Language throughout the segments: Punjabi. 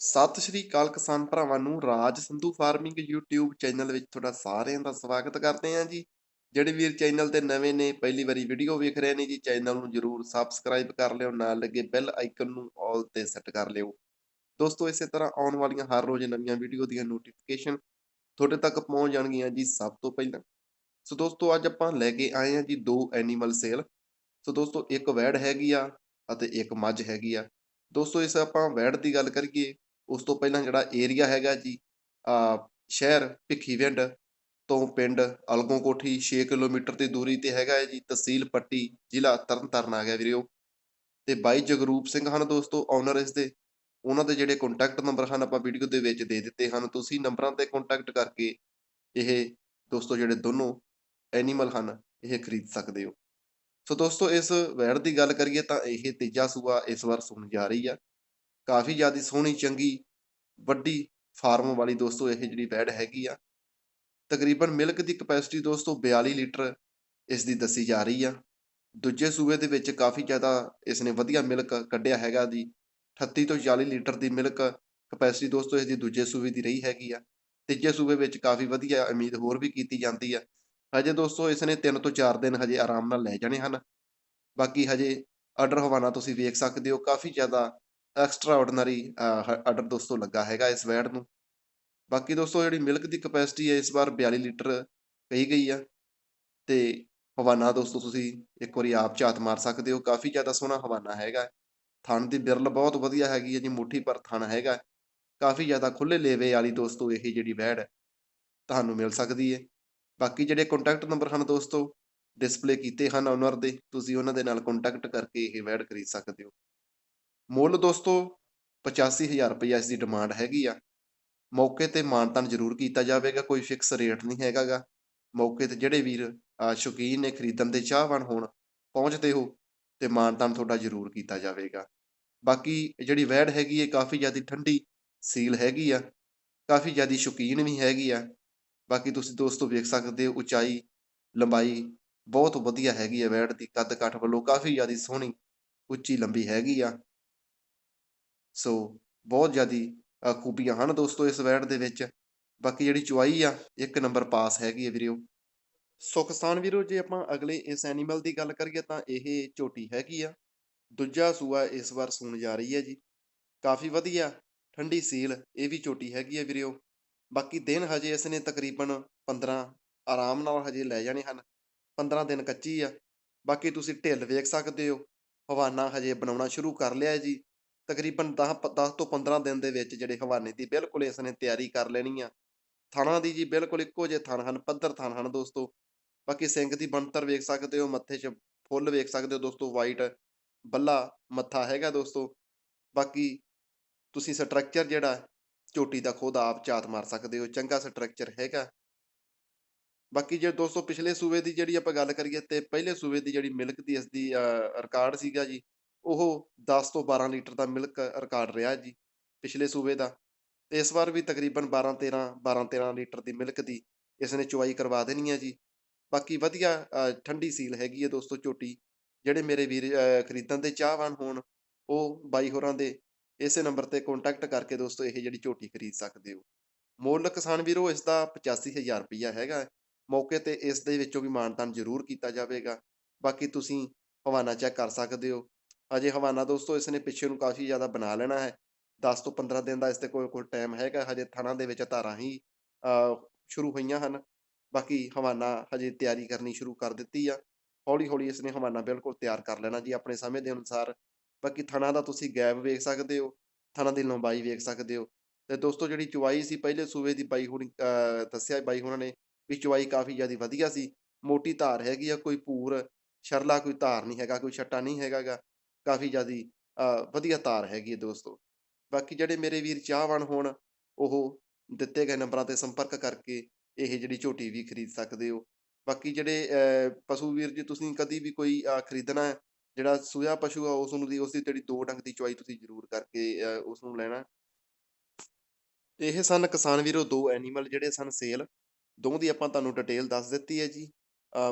ਸਤਿ ਸ਼੍ਰੀ ਅਕਾਲ ਕਿਸਾਨ ਭਰਾਵਾਂ ਨੂੰ, Raj Sandhu farming YouTube channel ਵਿੱਚ ਤੁਹਾਡਾ ਸਾਰਿਆਂ ਦਾ ਸਵਾਗਤ ਕਰਦੇ ਹਾਂ ਜੀ। ਜਿਹੜੇ ਵੀਰ ਚੈਨਲ ਤੇ ਨਵੇਂ ਨੇ, ਪਹਿਲੀ ਵਾਰੀ ਵੀਡੀਓ ਵੇਖ ਰਹੇ ਨੇ ਜੀ, ਚੈਨਲ ਨੂੰ ਜਰੂਰ ਸਬਸਕ੍ਰਾਈਬ ਕਰ ਲਿਓ, ਨਾਲ ਲੱਗੇ ਬੈਲ ਆਈਕਨ ਨੂੰ ਆਲ ਤੇ ਸੈੱਟ ਕਰ ਲਿਓ। ਦੋਸਤੋ, ਇਸੇ ਤਰ੍ਹਾਂ ਆਉਣ ਵਾਲੀਆਂ ਹਰ ਰੋਜ਼ ਨਵੀਆਂ ਵੀਡੀਓ ਦੀਆਂ ਨੋਟੀਫਿਕੇਸ਼ਨ ਤੁਹਾਡੇ ਤੱਕ ਪਹੁੰਚ ਜਾਣਗੀਆਂ ਜੀ ਸਭ ਤੋਂ ਪਹਿਲਾਂ। ਸੋ ਦੋਸਤੋ, ਅੱਜ ਆਪਾਂ ਲੈ ਕੇ ਆਏ ਹਾਂ ਜੀ ਦੋ ਐਨੀਮਲ ਸੇਲ ਸੋ ਦੋਸਤੋ, ਇੱਕ ਵੈੜ ਹੈਗੀ ਆ ਅਤੇ ਇੱਕ ਮੱਝ ਹੈਗੀ ਆ। ਦੋਸਤੋ, ਇਸ ਆਪਾਂ ਵੈੜ ਦੀ ਗੱਲ ਕਰੀਏ ਉਸ ਤੋਂ ਪਹਿਲਾਂ ਜਿਹੜਾ ਏਰੀਆ ਹੈਗਾ ਜੀ, ਆ, ਸ਼ਹਿਰ ਭਿੱਖੀਵਿੰਡ ਤੋਂ ਪਿੰਡ ਅਲਗੋਂ ਕੋਠੀ 6 ਕਿਲੋਮੀਟਰ ਦੀ ਦੂਰੀ ਤੇ ਹੈਗਾ ਹੈ ਜੀ, ਤਹਿਸੀਲ ਪੱਟੀ, ਜ਼ਿਲ੍ਹਾ ਤਰਨਤਾਰਨ ਆ ਗਿਆ ਵੀਰਿਓ। ਤੇ ਬਾਈ ਜਗਰੂਪ ਸਿੰਘ ਹਨ ਦੋਸਤੋ ਓਨਰ ਇਸ ਦੇ। ਉਹਨਾਂ ਦੇ ਜਿਹੜੇ ਕੰਟੈਕਟ ਨੰਬਰ ਹਨ ਆਪਾਂ ਵੀਡੀਓ ਦੇ ਵਿੱਚ ਦੇ ਦਿੱਤੇ ਹਨ। ਤੁਸੀਂ ਨੰਬਰਾਂ ਤੇ ਕੰਟੈਕਟ ਕਰਕੇ ਇਹ ਦੋਸਤੋ ਜਿਹੜੇ ਦੋਨੋਂ ਐਨੀਮਲ ਹਨ, ਇਹ ਖਰੀਦ ਸਕਦੇ ਹੋ। ਸੋ ਦੋਸਤੋ, ਇਸ ਵੈੜ ਦੀ ਗੱਲ ਕਰੀਏ ਤਾਂ ਇਹ ਤੀਜਾ ਸੂਆ ਇਸ ਵਾਰ ਸੁਣ ਜਾ ਰਹੀ ਆ। ਕਾਫੀ ਜ਼ਿਆਦਾ ਸੋਹਣੀ, ਚੰਗੀ, ਵੱਡੀ ਫਾਰਮ ਵਾਲੀ ਦੋਸਤੋ ਇਹ ਜਿਹੜੀ ਬੈਡ ਹੈਗੀ ਆ। ਤਕਰੀਬਨ ਮਿਲਕ ਦੀ ਕਪੈਸਿਟੀ ਦੋਸਤੋ 42 ਲੀਟਰ ਇਸ ਦੀ ਦੱਸੀ ਜਾ ਰਹੀ ਆ। ਦੂਜੇ ਸੂਬੇ ਦੇ ਵਿੱਚ ਕਾਫੀ ਜ਼ਿਆਦਾ ਇਸ ਨੇ ਵਧੀਆ ਮਿਲਕ ਕੱਢਿਆ ਹੈਗਾ ਜੀ 38 ਤੋਂ 40 ਲੀਟਰ ਦੀ ਮਿਲਕ ਕਪੈਸਿਟੀ ਦੋਸਤੋ ਇਸ ਦੀ ਦੂਜੇ ਸੂਬੇ ਦੀ ਰਹੀ ਹੈਗੀ ਆ। ਤੀਜੇ ਸੂਬੇ ਵਿੱਚ ਕਾਫੀ ਵਧੀਆ ਉਮੀਦ ਹੋਰ ਵੀ ਕੀਤੀ ਜਾਂਦੀ ਆ। ਹਜੇ ਦੋਸਤੋ ਇਸ ਨੇ 3 ਤੋਂ 4 ਦਿਨ ਹਜੇ ਆਰਾਮ ਨਾਲ ਲੈ ਜਾਣੇ ਹਨ। ਬਾਕੀ ਹਜੇ ਆਰਡਰ ਹਵਾਨਾ ਤੁਸੀਂ ਵੇਖ ਸਕਦੇ ਹੋ, ਕਾਫੀ ਜ਼ਿਆਦਾ ਐਕਸਟਰਾ ਆਰਡੀਨਰੀ ਆਰਡਰ ਦੋਸਤੋ ਲੱਗਾ ਹੈਗਾ ਇਸ ਵੈੜ ਨੂੰ। ਬਾਕੀ ਦੋਸਤੋ ਜਿਹੜੀ ਮਿਲਕ ਦੀ ਕਪੈਸਿਟੀ ਹੈ ਇਸ ਵਾਰ 42 ਲੀਟਰ ਕਹੀ ਗਈ ਆ। ਤੇ ਹਵਾਨਾ ਦੋਸਤੋ ਤੁਸੀਂ ਇੱਕ ਵਾਰੀ ਆਪ ਝਾਤ ਮਾਰ ਸਕਦੇ ਹੋ। ਕਾਫੀ ਜ਼ਿਆਦਾ ਸੋਹਣਾ ਹਵਾਨਾ ਹੈਗਾ। ਥਣ ਦੀ ਬਿਰਲ ਬਹੁਤ ਵਧੀਆ ਹੈਗੀ ਹੈ ਜੀ, ਮੁੱਠੀ ਪਰ ਥਣ ਹੈਗਾ। ਕਾਫੀ ਜ਼ਿਆਦਾ ਖੁੱਲੇ ਲੇਵੇ ਵਾਲੀ ਦੋਸਤੋ ਇਹ ਜਿਹੜੀ ਵੈੜ ਤੁਹਾਨੂੰ ਮਿਲ ਸਕਦੀ ਹੈ। ਬਾਕੀ ਜਿਹੜੇ ਕੰਟੈਕਟ ਨੰਬਰ ਹਨ ਦੋਸਤੋ ਡਿਸਪਲੇ ਕੀਤੇ ਹਨ ਓਨਰ ਦੇ। ਤੁਸੀਂ ਉਹਨਾਂ ਦੇ ਨਾਲ ਕੰਟੈਕਟ ਕਰਕੇ ਇਹ ਵੈਡ ਖਰੀਦ ਸਕਦੇ ਹੋ। ਮੁੱਲ ਦੋਸਤੋ 85000 ਰੁਪਏ ਇਸ ਦੀ ਡਿਮਾਂਡ ਹੈਗੀ ਆ। ਮੌਕੇ ਤੇ ਮਾਨਤਨ ਜ਼ਰੂਰ ਕੀਤਾ ਜਾਵੇਗਾ, ਕੋਈ ਫਿਕਸ ਰੇਟ ਨਹੀਂ ਹੈਗਾਗਾ। ਮੌਕੇ ਤੇ ਜਿਹੜੇ ਵੀਰ ਸ਼ੌਕੀਨ ਨੇ ਖਰੀਦਣ ਦੇ ਚਾਹਵਾਨ ਹੋਣ, ਪਹੁੰਚਦੇ ਹੋ ਤੇ ਮਾਨਤਨ ਤੁਹਾਡਾ ਜ਼ਰੂਰ ਕੀਤਾ ਜਾਵੇਗਾ। ਬਾਕੀ ਜਿਹੜੀ ਵੈਡ ਹੈਗੀ ਹੈ ਕਾਫੀ ਜ਼ਿਆਦਾ ਠੰਡੀ ਸੀਲ ਹੈਗੀ ਆ, ਕਾਫੀ ਜ਼ਿਆਦਾ ਸ਼ੌਕੀਨ ਵੀ ਹੈਗੀ ਆ। ਬਾਕੀ ਤੁਸੀਂ ਦੋਸਤੋ ਵੇਖ ਸਕਦੇ ਹੋ, ਉਚਾਈ, ਲੰਬਾਈ ਬਹੁਤ ਵਧੀਆ ਹੈਗੀ ਆ ਵੈੜ ਦੀ ਕੱਦ ਕਾਠ ਵੱਲੋਂ ਕਾਫੀ ਜ਼ਿਆਦਾ ਸੋਹਣੀ, ਉੱਚੀ ਲੰਬੀ ਹੈਗੀ ਆ। ਸੋ ਬਹੁਤ ਜ਼ਿਆਦਾ ਖੂਬੀਆਂ ਹਨ ਦੋਸਤੋ ਇਸ ਵੈੜ ਦੇ ਵਿੱਚ। ਬਾਕੀ ਜਿਹੜੀ ਚੁਆਈ ਆ, ਇੱਕ ਨੰਬਰ ਪਾਸ ਹੈਗੀ ਹੈ ਵੀਰਿਓ ਸੋ ਕਿਸਾਨ ਵੀਰੋ, ਜੇ ਆਪਾਂ ਅਗਲੇ ਇਸ ਐਨੀਮਲ ਦੀ ਗੱਲ ਕਰੀਏ ਤਾਂ ਇਹ ਝੋਟੀ ਹੈਗੀ ਆ। ਦੂਜਾ ਸੂਆ ਇਸ ਵਾਰ ਸੂਣ ਜਾ ਰਹੀ ਹੈ ਜੀ। ਕਾਫੀ ਵਧੀਆ, ਠੰਡੀ ਸੀਲ, ਇਹ ਵੀ ਝੋਟੀ ਹੈਗੀ ਹੈ ਵੀਰਿਓ ਬਾਕੀ ਦਿਨ ਹਜੇ ਇਸ ਨੇ ਤਕਰੀਬਨ 15 ਆਰਾਮ ਨਾਲ ਹਜੇ ਲੈ ਜਾਣੇ ਹਨ। 15 ਦਿਨ ਕੱਚੀ ਆ। ਬਾਕੀ ਤੁਸੀਂ ਢਿੱਲ ਵੇਖ ਸਕਦੇ ਹੋ। ਹਵਾਨਾ ਹਜੇ ਬਣਾਉਣਾ ਸ਼ੁਰੂ ਕਰ ਲਿਆ ਜੀ। ਤਕਰੀਬਨ 10 10 ਤੋਂ 15 ਦਿਨ ਦੇ ਵਿੱਚ ਜਿਹੜੇ ਹਵਾਨੇ ਦੀ ਬਿਲਕੁਲ ਇਸ ਨੇ ਤਿਆਰੀ ਕਰ ਲੈਣੀ ਆ। ਥਾਣਾ ਦੀ ਜੀ ਬਿਲਕੁਲ ਇੱਕੋ ਜਿਹੇ ਥਣ ਹਨ, ਪੱਧਰ ਥਣ ਹਨ ਦੋਸਤੋ। ਬਾਕੀ ਸਿੰਘ ਦੀ ਬਣਤਰ ਵੇਖ ਸਕਦੇ ਹੋ, ਮੱਥੇ 'ਚ ਫੁੱਲ ਵੇਖ ਸਕਦੇ ਹੋ ਦੋਸਤੋ ਵਾਈਟ ਬੱਲਾ ਮੱਥਾ ਹੈਗਾ ਦੋਸਤੋ। ਬਾਕੀ ਤੁਸੀਂ ਸਟਰਕਚਰ ਜਿਹੜਾ, ਝੋਟੀ ਦਾ ਖੁਦ ਆਪ ਝਾਤ ਮਾਰ ਸਕਦੇ ਹੋ, ਚੰਗਾ ਸਟਰਕਚਰ ਹੈਗਾ। ਬਾਕੀ ਜੇ ਦੋਸਤੋ ਪਿਛਲੇ ਸੂਬੇ ਦੀ ਜਿਹੜੀ ਆਪਾਂ ਗੱਲ ਕਰੀਏ ਤੇ ਪਹਿਲੇ ਸੂਬੇ ਦੀ ਜਿਹੜੀ ਮਿਲਕ ਦੀ ਇਸ ਦੀ ਰਿਕਾਰਡ ਸੀਗਾ ਜੀ ਉਹ 10 ਤੋਂ 12 ਲੀਟਰ ਦਾ ਮਿਲਕ ਰਿਕਾਰਡ ਰਿਹਾ ਜੀ ਪਿਛਲੇ ਸੂਬੇ ਦਾ। ਤੇ ਇਸ ਵਾਰ ਵੀ ਤਕਰੀਬਨ 12 13 12 13 ਲੀਟਰ ਦੀ ਮਿਲਕ ਦੀ ਇਸ ਨੇ ਚੁਆਈ ਕਰਵਾ ਦੇਣੀ ਹੈ ਜੀ। ਬਾਕੀ ਵਧੀਆ ਠੰਡੀ ਸੀਲ ਹੈਗੀ ਹੈ ਦੋਸਤੋ ਝੋਟੀ। ਜਿਹੜੇ ਮੇਰੇ ਵੀਰ ਖਰੀਦਣ ਦੇ ਚਾਹਵਾਨ ਹੋਣ, ਉਹ ਬਾਈ ਹੋਰਾਂ ਦੇ ਇਸੇ ਨੰਬਰ ਤੇ ਕੰਟੈਕਟ ਕਰਕੇ ਦੋਸਤੋ ਇਹ ਜਿਹੜੀ ਝੋਟੀ ਖਰੀਦ ਸਕਦੇ ਹੋ। ਮੁੱਲ ਕਿਸਾਨ ਵੀਰੋ ਇਸ ਦਾ 85000 ਰੁਪਇਆ ਹੈਗਾ ਮੌਕੇ ਤੇ ਇਸ ਦੇ ਵਿੱਚੋਂ ਵੀ ਮਾਨਤਾਨ ਜ਼ਰੂਰ ਕੀਤਾ ਜਾਵੇਗਾ। ਬਾਕੀ ਤੁਸੀਂ ਹਵਾਨਾ ਚੈੱਕ ਕਰ ਸਕਦੇ ਹੋ। ਅਜੇ ਹਵਾਨਾ ਦੋਸਤੋ, ਇਸ ਨੇ ਪਿੱਛੇ ਨੂੰ ਕਾਫੀ ਜ਼ਿਆਦਾ ਬਣਾ ਲੈਣਾ ਹੈ। 10 ਤੋਂ 15 ਦਿਨ ਦਾ ਇਸ ਤੇ ਕੋਈ ਕੋਈ ਟਾਈਮ ਹੈਗਾ, ਹਜੇ ਥਾਣਾ ਦੇ ਵਿੱਚ ਧਾਰਾਂ ਹੀ ਸ਼ੁਰੂ ਹੋਈਆਂ ਹਨ। ਬਾਕੀ ਹਵਾਨਾ ਹਜੇ ਤਿਆਰੀ ਕਰਨੀ ਸ਼ੁਰੂ ਕਰ ਦਿੱਤੀ ਆ। ਹੌਲੀ ਹੌਲੀ ਇਸ ਨੇ ਹਵਾਨਾ ਬਿਲਕੁਲ ਤਿਆਰ ਕਰ ਲੈਣਾ ਜੀ ਆਪਣੇ ਸਮੇਂ ਦੇ ਅਨੁਸਾਰ। ਬਾਕੀ ਥਣਾ ਦਾ ਤੁਸੀਂ ਗੈਪ ਵੇਖ ਸਕਦੇ ਹੋ, ਥਣਾ ਦੀ ਲੰਬਾਈ ਵੇਖ ਸਕਦੇ ਹੋ। ਤੇ ਦੋਸਤੋ, ਜਿਹੜੀ ਚੁਆਈ ਸੀ, ਪਹਿਲੇ ਸੂਬੇ ਦੀ ਬਾਈ ਹੁਣੀ ਦੱਸਿਆ ਬਾਈ ਹੁਣਾਂ ਨੇ ਵੀ ਚੁਆਈ ਕਾਫੀ ਜ਼ਿਆਦਾ ਵਧੀਆ ਸੀ। ਮੋਟੀ ਧਾਰ ਹੈਗੀ ਆ, ਕੋਈ ਪੂਰ, ਸ਼ਰਲਾ ਕੋਈ ਧਾਰ ਨਹੀਂ ਹੈਗਾ, ਕੋਈ ਛੱਟਾ ਨਹੀਂ ਹੈਗਾਗਾ। ਕਾਫੀ ਜ਼ਿਆਦਾ ਵਧੀਆ ਤਾਰ ਹੈਗੀ ਹੈ ਦੋਸਤੋ। ਬਾਕੀ ਜਿਹੜੇ ਮੇਰੇ ਵੀਰ ਚਾਹਵਾਨ ਹੋਣ, ਉਹ ਦਿੱਤੇ ਗਏ ਨੰਬਰਾਂ ਤੇ ਸੰਪਰਕ ਕਰਕੇ ਇਹ ਜਿਹੜੀ ਝੋਟੀ ਵੀ ਖਰੀਦ ਸਕਦੇ ਹੋ। ਬਾਕੀ ਜਿਹੜੇ ਪਸ਼ੂ ਵੀਰ ਜੀ ਤੁਸੀਂ ਕਦੀ ਵੀ ਕੋਈ ਖਰੀਦਣਾ ਹੈ, ਜਿਹੜਾ ਸੂਆ ਪਸ਼ੂ ਆ, ਉਸ ਨੂੰ ਦੀ, ਉਸ ਦੀ ਜਿਹੜੀ ਦੋ ਡੰਗ ਦੀ ਚੁਆਈ ਤੁਸੀਂ ਜ਼ਰੂਰ ਕਰਕੇ ਉਸ ਨੂੰ ਲੈਣਾ। ਇਹ ਸਨ ਕਿਸਾਨ ਵੀਰੋ ਦੋ ਐਨੀਮਲ ਜਿਹੜੇ ਸਨ ਸੇਲ। ਦੋ ਦੀ ਆਪਾਂ ਤੁਹਾਨੂੰ ਡਿਟੇਲ ਦੱਸ ਦਿੱਤੀ ਹੈ ਜੀ।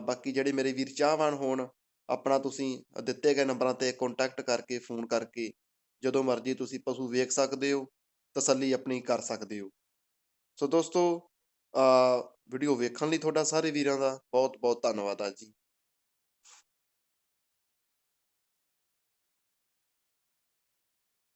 ਬਾਕੀ ਜਿਹੜੇ ਮੇਰੇ ਵੀਰ ਚਾਹਵਾਨ ਹੋਣ ਆਪਣਾ ਤੁਸੀਂ ਦਿੱਤੇ ਗਏ ਨੰਬਰਾਂ ਤੇ ਕੰਟੈਕਟ ਕਰਕੇ ਫੋਨ ਕਰਕੇ, ਜਦੋਂ ਮਰਜ਼ੀ ਤੁਸੀਂ ਪਸ਼ੂ ਵੇਖ ਸਕਦੇ ਹੋ, ਤਸੱਲੀ ਆਪਣੀ ਕਰ ਸਕਦੇ ਹੋ। ਸੋ ਦੋਸਤੋ ਵੀਡੀਓ ਵੇਖਣ ਲਈ ਤੁਹਾਡਾ ਸਾਰੇ ਵੀਰਾਂ ਦਾ ਬਹੁਤ ਬਹੁਤ ਧੰਨਵਾਦ ਆ ਜੀ।